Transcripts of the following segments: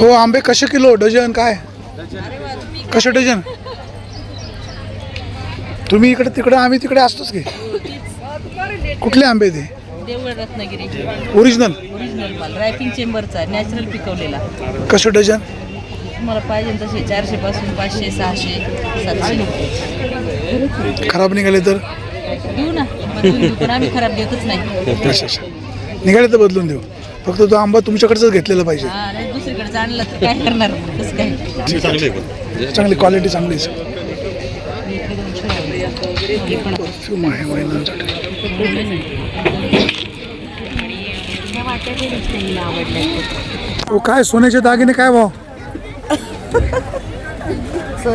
हो आंबे कसे किलो? डझन काय? कसे डझन? तुम्ही इकडे तिकडे आम्ही तिकडे असतोच की. कुठले आंबे ते? देऊळ रत्नागिरी ओरिजिनल ओरिजिनल माल रायपिंग चेंबरचा नॅचरल पिकवलेला. कसं डझन? तुम्हाला पाहिजे तसे चारशे पासून पाचशे सहाशे सातशे खराब निघाले तर? देऊ ना पण आम्ही खराब देतच नाही. निघाले तर बदलून देऊ. फक्त तो आंबा तुमच्याकडचाच घेतलेला पाहिजे. हा नाही दुसरीकडे आणला तर काय करणार कसं काय? चांगली क्वालिटी चांगली आहे. शिव आहे महिलांसाठी हो काय सोन्याचे दागिने काय भाव?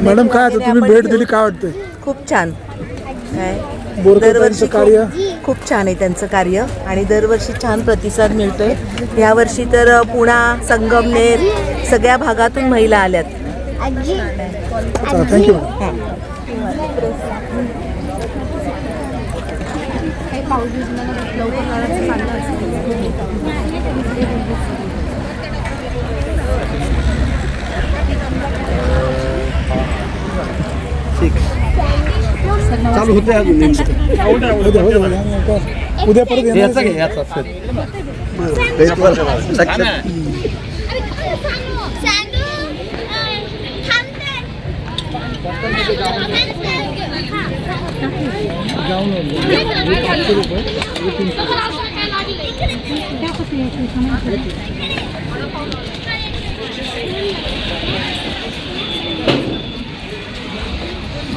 मॅडम काय आता तुम्ही भेट दिली काय वाटतंय? खूप छान. काय? कार्य? खूप- खूप छान आहे त्यांचं कार्य आणि दरवर्षी छान प्रतिसाद मिळतोय. यावर्षी तर पुणा संगमनेर सगळ्या भागातून महिला आल्यात. थँक्यू चालू होते अजून नेक्स्ट उद्या उद्या उद्या परत येणार याचा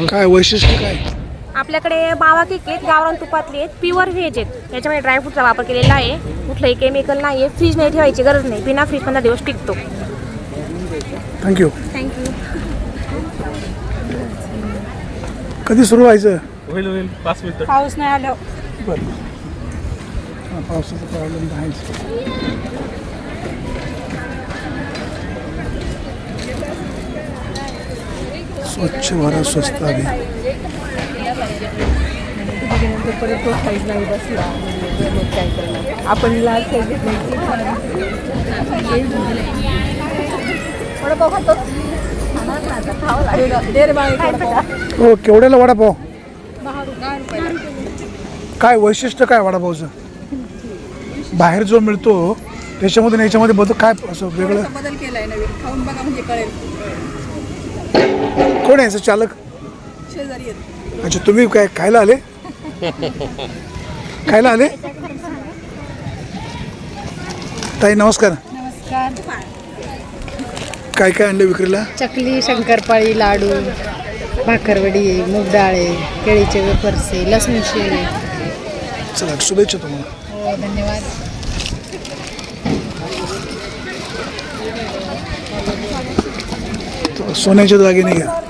काय वैशिष्ट्य काय? आपल्याकडे मावा केक आहेत गावरान तुपातले आहेत प्युअर व्हेज आहेत. याच्यामध्ये ड्रायफ्रूटचा वापर केलेला आहे. कुठलंही केमिकल नाही आहे फ्रीज नाही ठेवायची गरज नाही. बिना फ्रीज पंधरा दिवस टिकतो. थँक्यू थँक्यू कधी सुरू व्हायचं? होईल होईल. पाच मिनिटं. पाऊस नाही आलं बरं. हा, पावसाचा प्रॉब्लेम आहेच. स्वच्छ भारत स्वस्त आपण लाल हो केवढ्याला वडापाव? काय वैशिष्ट्य काय वडापावचं? बाहेर जो मिळतो त्याच्यामध्ये याच्यामध्ये बदल काय असं वेगळं? बदल केलाय नवीन. खाऊन बघा म्हणजे कळेल. कोण आहे चालक? शेजारी अच्छा तुम्ही काय खायला आले? खायला आले? ताई नमस्कार. नमस्कार. काय काय आणलं विक्रीला? चकली शंकरपाळी लाडू भाकरवडी मूग डाळे केळीचे वेफर्से लसूण शिळे. चला शुभेच्छा तुम्हाला. हो धन्यवाद. तर सोन्याचे दागिने घ्या.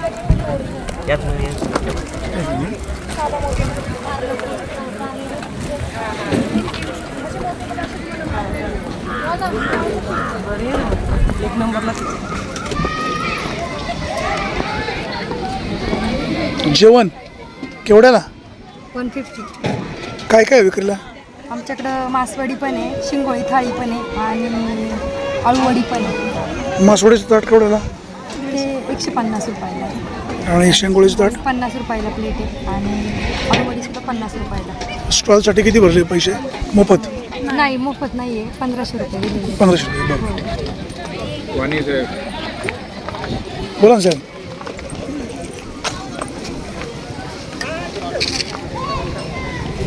जेवण? केवढ्याला? वन फिफ्टी काय काय विक्रीला? आमच्याकडं मासवडी पण आहे शिंगोळी थाळी पण आहे आणि अळूवडी पण आहे. मासवडीचं ताट केवढ्याला? ते एकशे पन्नास रुपयाला आहे. आणि शेंगोळीचं ताट? पन्नास रुपयाला प्लेट आहे आणि अळूवडी सुद्धा पन्नास रुपयाला. स्टॉलसाठी किती भरले पैसे? मोफत? नाही मोफत नाही आहे पंधराशे रुपये दिलेले पंधराशे रुपये बरं. बोला ना साहेब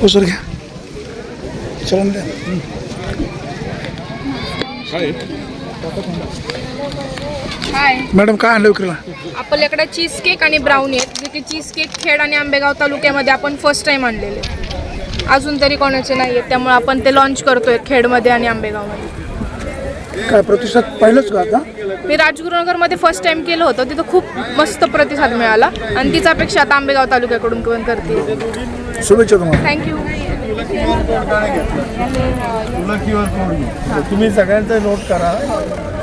हो सर घ्या। चला द्या मॅडम काय आणलं विक्रीला? आपल्याकडे चीज केक आणि ब्राउनी आहेत. जे की चीज केक खेड आणि आंबेगाव तालुक्यामध्ये आपण फर्स्ट टाइम आणलेले. अजून तरी कोणाचे नाही आहेत त्यामुळे आपण ते लॉन्च करतोय खेडमध्ये आणि आंबेगावमध्ये. काय प्रतिसाद पाहिलंच का आता? मी राजगुरुनगरमध्ये फर्स्ट टाइम केलं होतं. तिथं खूप मस्त प्रतिसाद मिळाला. आणि तीच अपेक्षा आता आंबेगाव तालुक्याकडून पण करते. शुभेच्छा तुम्हाला. थँक्यू तुला क्यू आर कोड तुम्ही सगळ्यांचा नोट करा.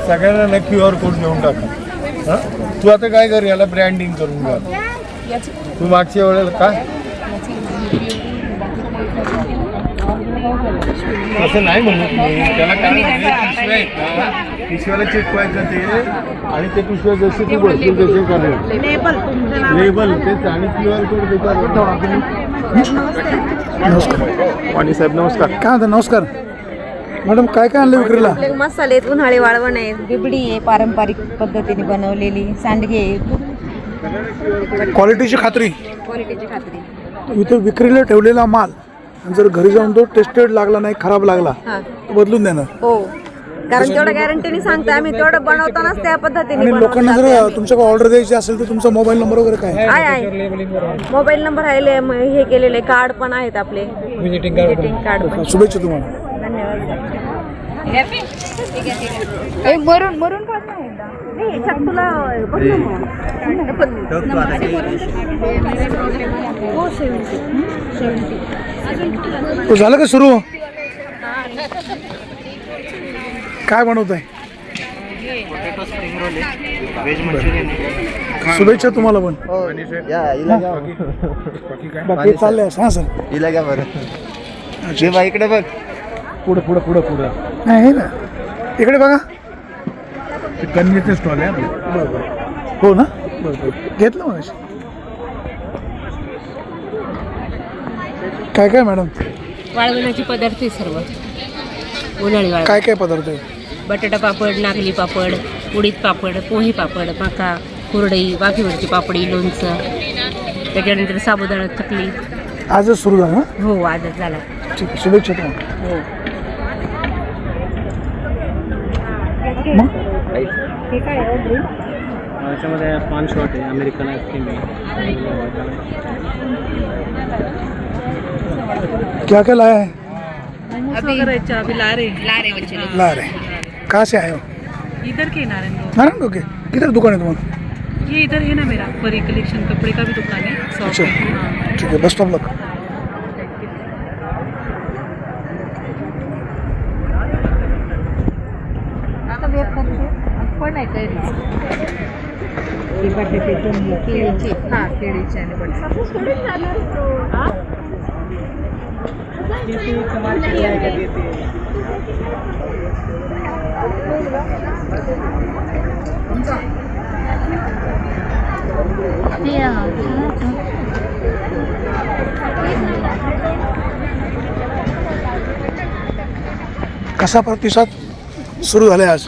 सगळ्यांना ना क्यू आर कोड घेऊन टाका. हा? तू आता काय कर याला ब्रँडिंग करून घ्या तू मागच्या वेळेला काय? असं नाही म्हणत मी त्याला काय म्हणते, पिशव्या आहेत ना. पिशव्याला चिटकवायचं ते. आणि ते पिशव्या जसे तू भरतील तसे करेल. लेबल तेच आणि क्यू आर कोड देतात. नमस्कार वाणी साहेब नमस्कार. काय म्हणता? नमस्कार. मॅडम काय काय आणलं विक्रीला? आपले मसाले आहेत उन्हाळी वाळवण आहे बिबडी आहे पारंपरिक पद्धतीने बनवलेली सांडगे आहे क्वालिटीची खात्री. क्वालिटीची खात्री. इथे विक्रीला ठेवलेला माल. आणि जर घरी जाऊन तो टेस्टेड लागला नाही खराब लागला हा. तो बदलून देणार. हो. कारण तेवढं गॅरंटीने सांगतो आम्ही तेवढं बनवतानाच त्या पद्धतीने आणि लोकांना जर तुमच्याकडे ऑर्डर द्यायची असेल तर तुमचा मोबाईल नंबर वगैरे काय? आहे? आहे. आहे मोबाईल नंबर आहे म- हे केलेले कार्ड पण आहेत आपले. विजिटिंग कार्ड पण. शुभेच्छा तुम्हाला. धन्यवाद. मरून मरून काढ ना एकदा. नाही, ह्याच्यात तुला बघ ना. मग. हो, शेवंती. तो झालं का सुरू? काय बनवत आहे शुभेच्छा तुम्हाला पण. बाकी चाललंय. हा सर. हिला घ्या बरं. हे बा इकडे बघ. पुढं पुढं पुढं पुढं. नाही आहे ना. इकडे बघा. ते कन्याचे स्टॉल आहे आपलं. बरं बरं हो ना? बरं बरं घेतलं मग काय काय मॅडम? वाळवणाचे पदार्थ आहे सर्व. उन्हाळी वाळ काय काय पदार्थ आहे? बटाटा पापड नागली पापड उडीद पापड पोहे पापड माका कुरडई वाफेवरची पापडी लोणचं. त्याच्यानंतर साबुदाणा चकली आजच सुरू झालं ना? हो आजच झाला. ठीक आहे शुभेच्छा तुम्हाला. हो. मग? याच्यामध्ये पान शॉट आहे अमेरिकन आईस्क्रीम आहे. क्या क्या लाया है? अभी अभी लारे लारे बच्चे ला रहे। कहाँ से आए हो? इधर के नारायण नारायण के? किधर दुकान है तुम्हारा? ये इधर है ना मेरा परी कलेक्शन कपड़े का भी दुकान है अच्छा है। हाँ। ठीक है बस स्टॉप लग। पण आहे केळीची हा केळीची आणि कसा प्रतिसाद सुरू झालाय आज?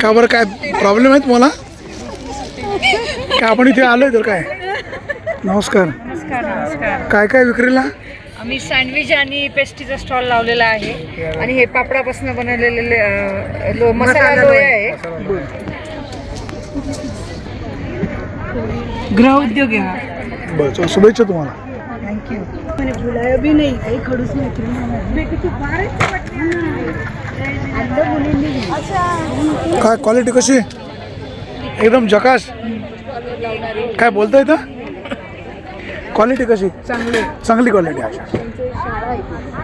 का बरं काय प्रॉब्लेम आहे तुम्हाला काय आपण इथे आलोय तर काय? नमस्कार. नमस्कार नमस्कार. काय काय विक्रीला? आम्ही सँडविच आणि पेस्ट्रीचा स्टॉल लावलेला आहे. आणि हे पापडापासून बनवलेले लो मसाला लोया आहे. गृह उद्योग आहे हा बरं चला शुभेच्छा तुम्हाला. काय क्वालिटी कशी? एकदम जकास काय बोलता येतं क्वालिटी कशी? चांगले. चांगली क्वालिटी अच्छा.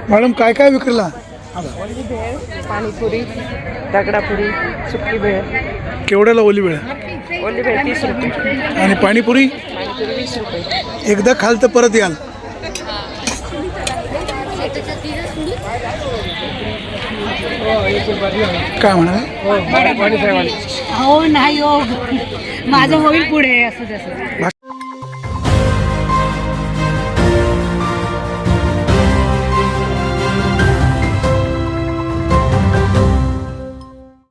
मॅडम काय काय विक्रीला? पाणीपुरी दगडापुरी सुकी भेळ. केवढ्याला ओली वेळ ओली भेळ तीस रुपये आणि पाणीपुरी? पाणीपुरी वीस रुपये. एकदा खाल तर परत याल. काय म्हणाल? हो नाही हो. माझं होईल पुढे असं तसं